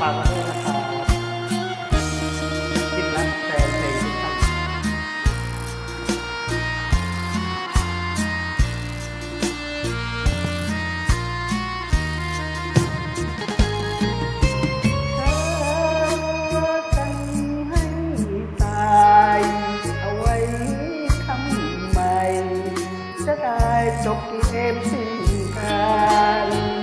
ฝากไว้ด้วยนะครับคิดล้วแฟนเพลงทุกท่านจบเกมสิ้นการ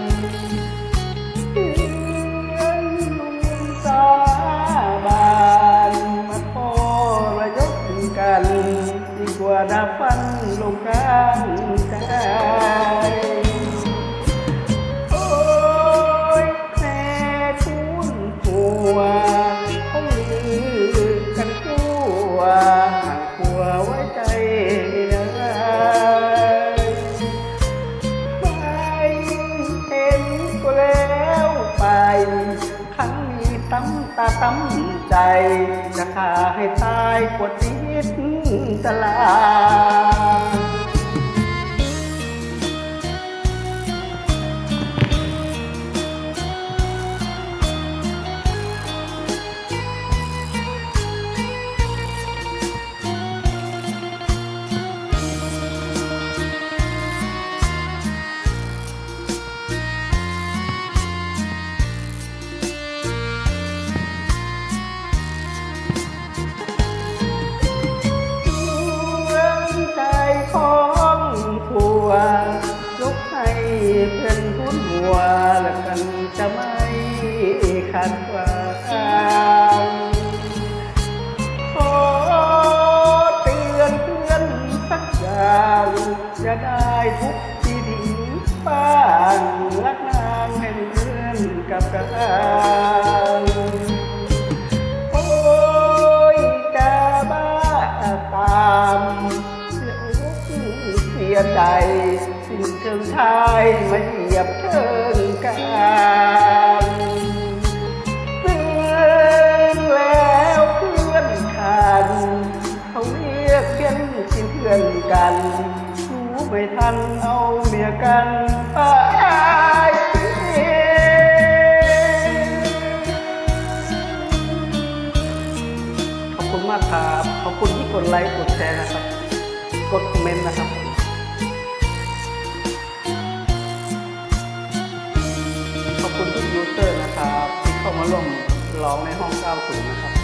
ฟันลงกลางใจ ตั้มตาตั้มใจ จะฆ่าให้ตายกว่าติดตลา จะไม่ขัดขวางขอเตือนเพื่อนสักอย่างจะได้ทุกที่ดีบ้างรักนางให้เพื่อนกับกันโอ้ยกาบ้าตามเสียใจสิ้นเชิงชายมาเหยียบเชิง กานซึ่งแล้วเพื่อนขาดเขาเรียกเพี้ยนกินเพื่อนกัน รู้ไม่ทันเอาเมียกันไปขอบคุณมากครับ ขอบคุณที่กดไลค์กดแชร์นะครับ กดคอมเมนต์นะครับ ร้องในห้อง 90 นะครับ